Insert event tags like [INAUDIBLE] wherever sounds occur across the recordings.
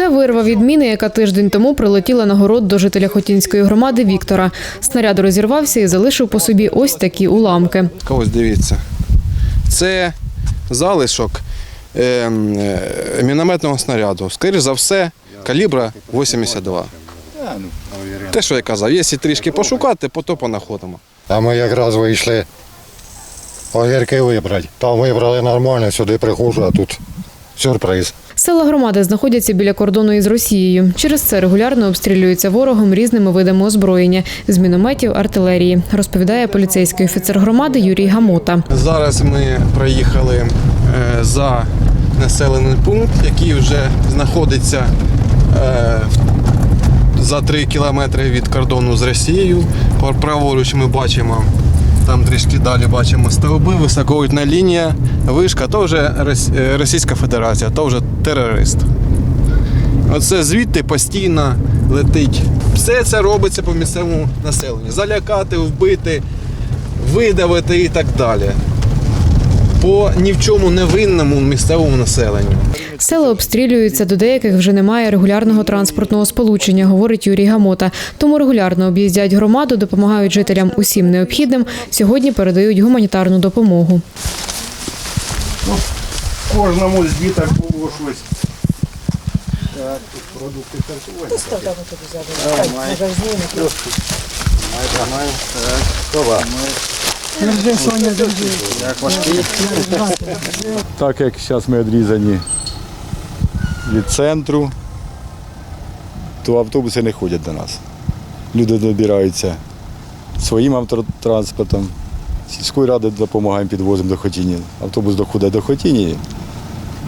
Це вирва від міни, яка тиждень тому прилетіла на город до жителя Хотінської громади Віктора. Снаряд розірвався і залишив по собі ось такі уламки. Ось дивіться. Це залишок е, е, мінометного снаряду. Скоріше за все, калібра 82. Те, що я казав, якщо трішки пошукати, то понаходимо. А ми якраз вийшли огірки вибрати. Там вибрали нормально, сюди приходжу, а тут сюрприз. Села громади знаходяться біля кордону із Росією. Через це регулярно обстрілюються ворогом різними видами озброєння з мінометів, артилерії, розповідає поліцейський офіцер громади Юрій Гамота. Зараз ми проїхали е, за населений пункт, який вже знаходиться е, за 3 кілометри від кордону з Росією. Пр- Праворуч ми бачимо, там трішки далі бачимо стовби, високовольтна лінія, вишка, то вже е, Російська Федерація, то вже терорист. Оце звідти постійно летить. Все це робиться по місцевому населенню. Залякати, вбити, видавити і так далі. По ні в чому невинному місцевому населенню. Села обстрілюються, до деяких вже немає регулярного транспортного сполучення, говорить Юрій Гамота. Тому регулярно об'їздять громаду, допомагають жителям усім необхідним. Сьогодні передають гуманітарну допомогу. Кожному з діток було щось. Так як зараз ми відрізані від центру, то автобуси не ходять до нас. Люди добираються своїм автотранспортом. Сільської ради допомагаємо, підвозимо до Хотіні. Автобус доходить до Хотіні,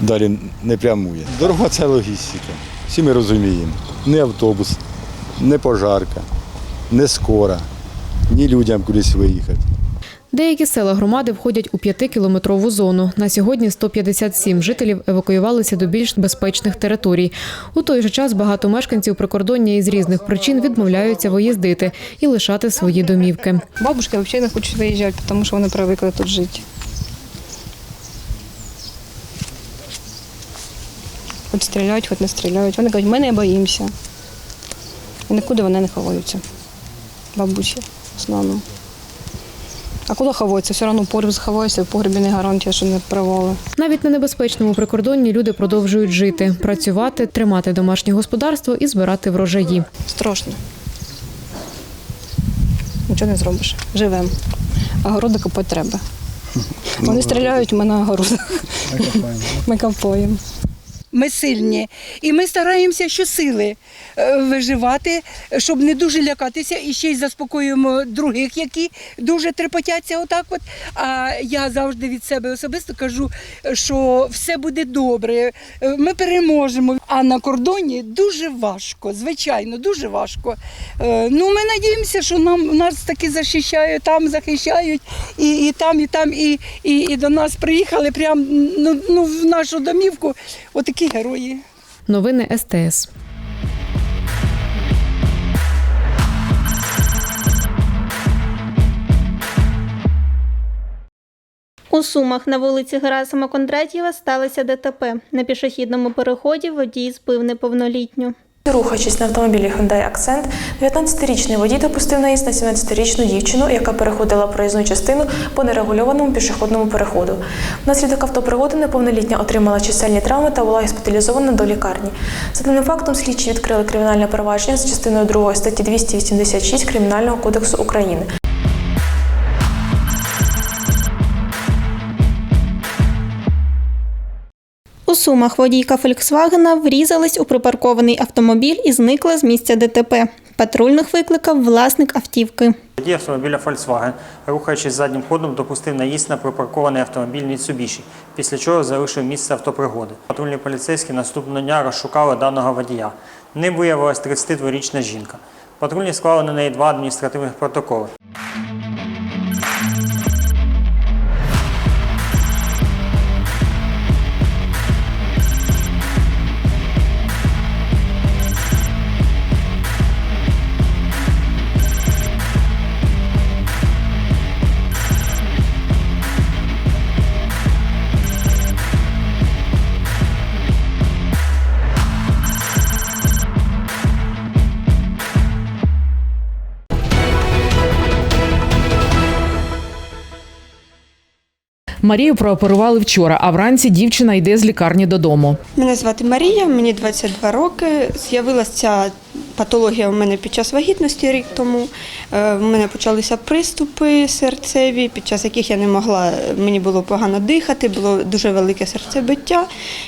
далі не прямує. Дорога це логістика. Всі ми розуміємо. Не автобус, не пожарка, не скора, ні людям кудись виїхати. Деякі села громади входять у п'ятикілометрову зону. На сьогодні 157 жителів евакуювалися до більш безпечних територій. У той же час багато мешканців прикордоння із різних причин відмовляються виїздити і лишати свої домівки. Бабушки взагалі не хочуть виїжджати, тому що вони привикли тут жити. Хоч стріляють, хоч не стріляють. Вони кажуть, ми не боїмося. І нікуди вони не ховаються. Бабусі в основному. А куди ховаються? Все одно в погріб заховаються, в погребі не гарантія, що не привали. Навіть на небезпечному прикордонні люди продовжують жити, працювати, тримати домашнє господарство і збирати врожаї. Страшно. Нічого не зробиш. Живемо. А городи копати треба. [LAUGHS] Вони стріляють, ми на городах. Ми копаємо. Ми сильні, і ми стараємося щосили е, виживати, щоб не дуже лякатися, і ще й заспокоюємо других, які дуже трепотяться. Отак, от. А я завжди від себе особисто кажу, що все буде добре, е, ми переможемо. А на кордоні дуже важко, звичайно, дуже важко. Е, Ну, ми надіємося, що нам нас таки захищають, там захищають, і, і там, і там, і, і, і до нас приїхали прямо ну, ну, в нашу домівку. Отакі герої. Новини СТС. У Сумах на вулиці Герасима Кондратєва сталося ДТП. На пішохідному переході водій збив неповнолітню. Рухаючись на автомобілі Hyundai Accent, 19-річний водій допустив наїзд на 17-річну дівчину, яка переходила проїзну частину по нерегульованому пішохідному переходу. Внаслідок автопригоди неповнолітня отримала чисельні травми та була госпіталізована до лікарні. За даним фактом слідчі відкрили кримінальне провадження з частиною 2 статті 286 Кримінального кодексу України. У Сумах водійка Фольксвагена врізалась у припаркований автомобіль і зникла з місця ДТП. Патрульних викликав власник автівки. Водій автомобіля Volkswagen, рухаючись заднім ходом, допустив наїзд на припаркований автомобіль Mitsubishi, після чого залишив місце автопригоди. Патрульні поліцейські наступного дня розшукали даного водія. Ним виявилась 32-річна жінка. Патрульні склали на неї два адміністративних протоколи. Марію прооперували вчора, а вранці дівчина йде з лікарні додому. Мене звати Марія, мені 22 роки. З'явилася патологія у мене під час вагітності рік тому. Е, У мене почалися приступи серцеві, під час яких я не могла, мені було погано дихати, було дуже велике серцебиття.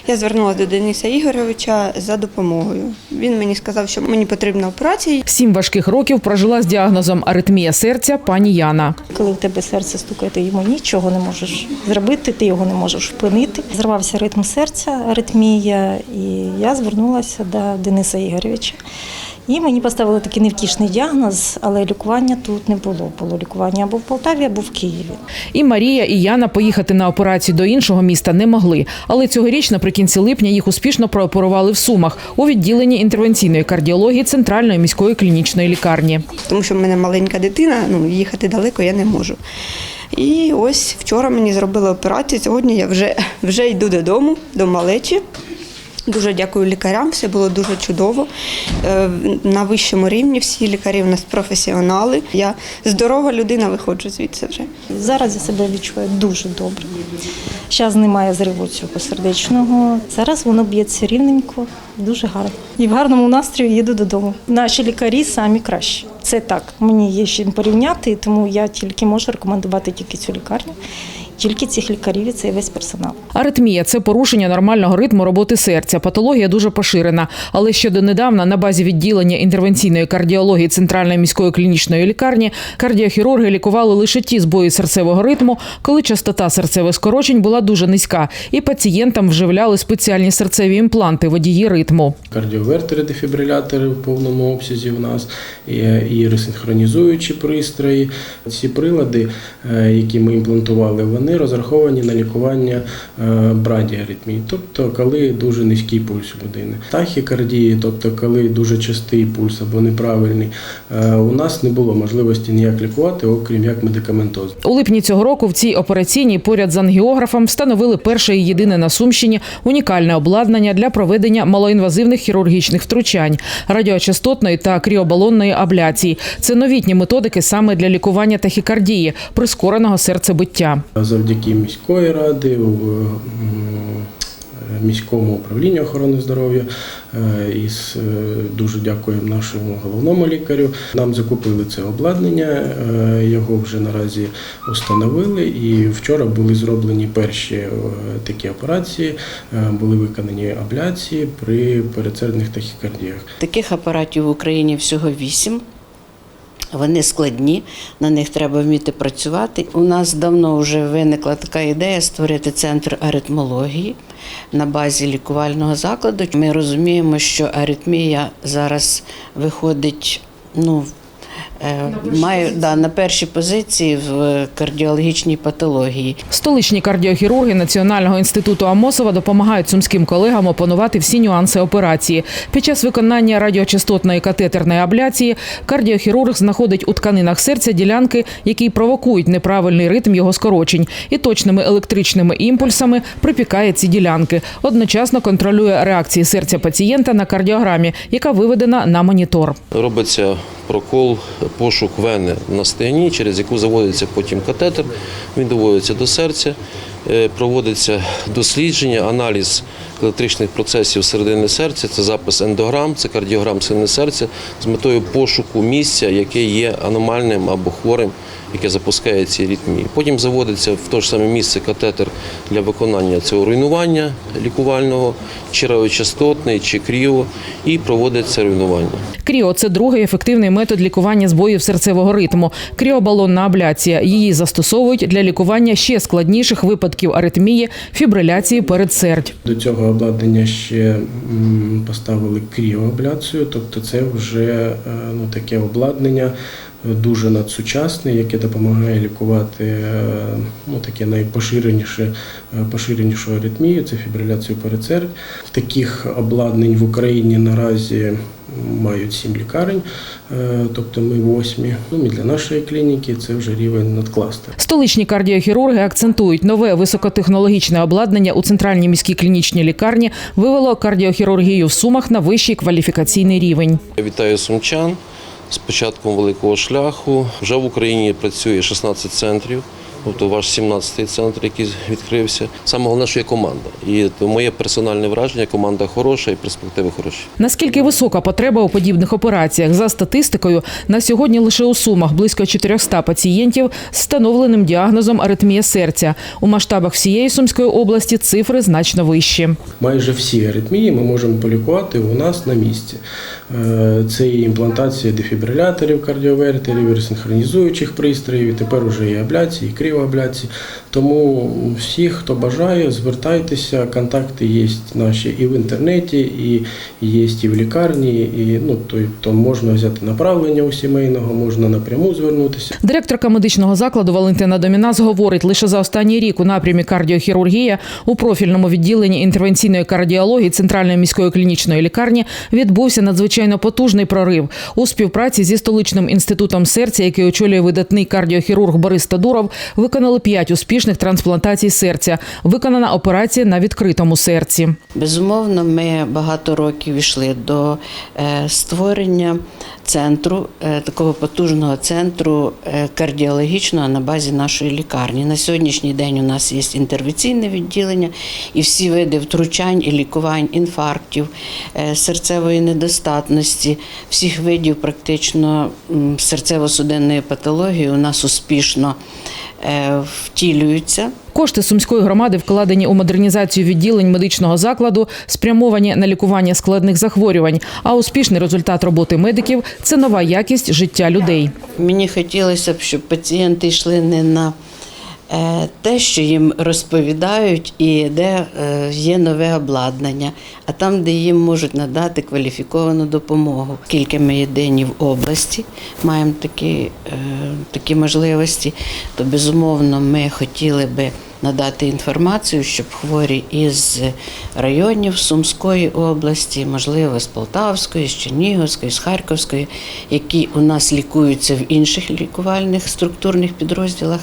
Я звернулася до Дениса Ігоровича за допомогою. Він мені сказав, що мені потрібна операція. Сім важких років прожила з діагнозом аритмія серця пані Яна. Коли в тебе серце стукає, ти йому нічого не можеш зробити, ти його не можеш впинити. Зривався ритм серця, аритмія, і я звернулася до Дениса Ігоровича. І мені поставили такий невтішний діагноз, але лікування тут не було. Було лікування або в Полтаві, або в Києві. І Марія, і Яна поїхати на операцію до іншого міста не могли. Але цьогоріч, наприкінці липня, їх успішно прооперували в Сумах у відділенні інтервенційної кардіології Центральної міської клінічної лікарні. тому що в мене маленька дитина, ну їхати далеко я не можу. І ось вчора мені зробили операцію. Сьогодні я вже, [LAUGHS] вже йду додому, до малечі. Дуже дякую лікарям, все було дуже чудово. Е, На вищому рівні всі лікарі у нас професіонали. Я здорова людина, виходжу звідси вже. Зараз я себе відчуваю дуже добре. Зараз немає зриву цього сердечного. Зараз воно б'ється рівненько, дуже гарно. І в гарному настрої їду додому. Наші лікарі самі кращі. Це так. Мені є чим порівняти, тому я тільки можу рекомендувати тільки цю лікарню, тільки цих лікарів і цей весь персонал. Аритмія це порушення нормального ритму роботи серця. Патологія дуже поширена. Але ще донедавна на базі відділення інтервенційної кардіології Центральної міської клінічної лікарні кардіохірурги лікували лише ті збої серцевого ритму, коли частота серцевих скорочень була дуже низька, і пацієнтам вживляли спеціальні серцеві імпланти водії ритму. Кардіовертери, дефібрилятори в повному обсязі в нас і, і ресинхронізуючі пристрої. Ці прилади, е, які ми імплантували, вони розраховані на лікування е, брадіаритмії, тобто коли дуже низький пульс у людини. Тахікардії, тобто коли дуже частий пульс або неправильний, е, у нас не було можливості ніяк лікувати, окрім як медикаментозно. У липні цього року в цій операційній поряд з ангіографом встановили перше і єдине на Сумщині унікальне обладнання для проведення малоінвазивних хірургічних втручань, радіочастотної та кріобалонної абляції. Це новітні методики саме для лікування тахікардії, прискореного серцебиття. Завдяки міської ради, в, міському управлінню охорони здоров'я е, і е, дуже дякуємо нашому головному лікарю. Нам закупили це обладнання, е, його вже наразі установили. І вчора були зроблені перші е, такі операції, е, були виконані абляції при передсердних тахікардіях. Таких апаратів в Україні всього вісім. Вони складні, на них треба вміти працювати. У нас давно вже виникла така ідея створити центр аритмології на базі лікувального закладу. Ми розуміємо, що аритмія зараз виходить, ну, е, має да, на перші позиції в кардіологічній патології. Столичні кардіохірурги Національного інституту Амосова допомагають сумським колегам опанувати всі нюанси операції. Під час виконання радіочастотної катетерної абляції кардіохірург знаходить у тканинах серця ділянки, які провокують неправильний ритм його скорочень, і точними електричними імпульсами припікає ці ділянки. Одночасно контролює реакції серця пацієнта на кардіограмі, яка виведена на монітор. Робиться прокол, пошук вени на стегні, через яку заводиться потім катетер, він доводиться до серця, е, проводиться дослідження, аналіз електричних процесів середини серця, це запис ендограм, це кардіограм середини серця з метою пошуку місця, яке є аномальним або хворим яке запускає ці аритмії. Потім заводиться в те ж саме місце катетер для виконання цього руйнування лікувального, чи радіочастотний, чи кріо, і проводиться руйнування. Кріо це другий ефективний метод лікування збоїв серцевого ритму. Кріобалонна абляція. Її застосовують для лікування ще складніших випадків аритмії, фібриляції передсердь. До цього обладнання ще поставили кріоабляцію, тобто це вже е, ну, таке обладнання дуже надсучасне, яке допомагає лікувати е, ну, таке найпоширеніше е, поширенішу аритмію, це фібриляцію передсердь. Таких обладнань в Україні наразі мають сім лікарень, е, тобто ми восьмі. Ну, і для нашої клініки це вже рівень надкластер. Столичні кардіохірурги акцентують, нове високотехнологічне обладнання у центральній міській клінічній лікарні вивело кардіохірургію в Сумах на вищий кваліфікаційний рівень. Я вітаю сумчан з початком великого шляху. Вже в Україні працює 16 центрів. Тобто ваш 17-й центр, який відкрився. Саме головне, що є команда. І то моє персональне враження, команда хороша і перспективи хороші. Наскільки висока потреба у подібних операціях? За статистикою, на сьогодні лише у Сумах близько 400 пацієнтів з встановленим діагнозом аритмія серця. У масштабах всієї Сумської області цифри значно вищі. Майже всі аритмії ми можемо полікувати у нас на місці. Е, Це і імплантація дефібриляторів, кардіовертерів, і синхронізуючих пристроїв, і тепер уже і абляції, і кріоабляції. Тому всі, хто бажає, звертайтеся, контакти є наші і в інтернеті, і є і в лікарні, і ну, то, можна взяти направлення у сімейного, можна напряму звернутися. Директорка медичного закладу Валентина Домінас говорить, лише за останній рік у напрямі кардіохірургія у профільному відділенні інтервенційної кардіології Центральної міської клінічної лікарні відбувся надзвичайно потужний прорив у співпраці зі столичним інститутом серця, який очолює видатний кардіохірург Борис Тадуров, виконали п'ять успішних трансплантацій серця. Виконана операція на відкритому серці. Безумовно, ми багато років йшли до е, створення центру, е, такого потужного центру е, кардіологічного на базі нашої лікарні. На сьогоднішній день у нас є інтервенційне відділення і всі види втручань і лікувань, інфарктів, серцевої недостатності, всіх видів практично серцево-судинної патології у нас успішно втілюються. Кошти сумської громади вкладені у модернізацію відділень медичного закладу, спрямовані на лікування складних захворювань. А успішний результат роботи медиків це нова якість життя людей. Мені хотілося б, щоб пацієнти йшли не на е, те, що їм розповідають, і де е, є нове обладнання, а там, де їм можуть надати кваліфіковану допомогу. Оскільки ми єдині в області, маємо такі, е, такі можливості, то безумовно ми хотіли би надати інформацію, щоб хворі із районів Сумської області, можливо, з Полтавської, з Чернігівської, з Харківської, які у нас лікуються в інших лікувальних структурних підрозділах,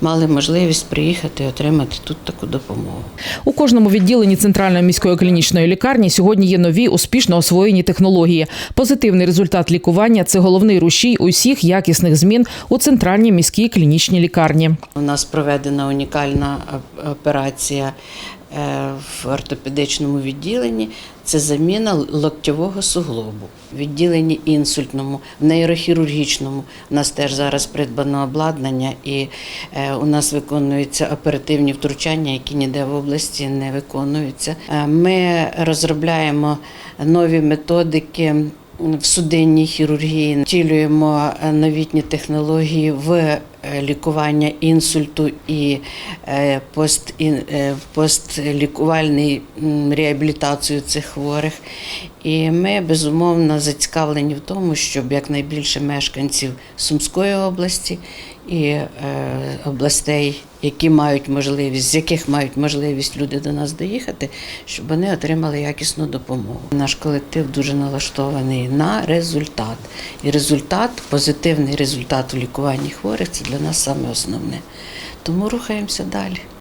мали можливість приїхати і отримати тут таку допомогу. У кожному відділенні центральної міської клінічної лікарні сьогодні є нові успішно освоєні технології. Позитивний результат лікування це головний рушій усіх якісних змін у центральній міській клінічній лікарні. У нас проведена унікальна оп- операція е, в ортопедичному відділенні. Це заміна локтєвого суглобу. В відділенні інсультному, в нейрохірургічному у нас теж зараз придбано обладнання, і е, у нас виконуються оперативні втручання, які ніде в області не виконуються. Е, Ми розробляємо нові методики в судинній хірургії, втілюємо е, новітні технології в е, лікування інсульту і е, е, постлікувальний реабілітацію цих хворих. І ми безумовно зацікавлені в тому, щоб якнайбільше мешканців Сумської області і е, областей, які мають можливість, з яких мають можливість люди до нас доїхати, щоб вони отримали якісну допомогу. Наш колектив дуже налаштований на результат. І результат, позитивний результат у лікуванні хворих це для нас саме основне. Тому рухаємося далі.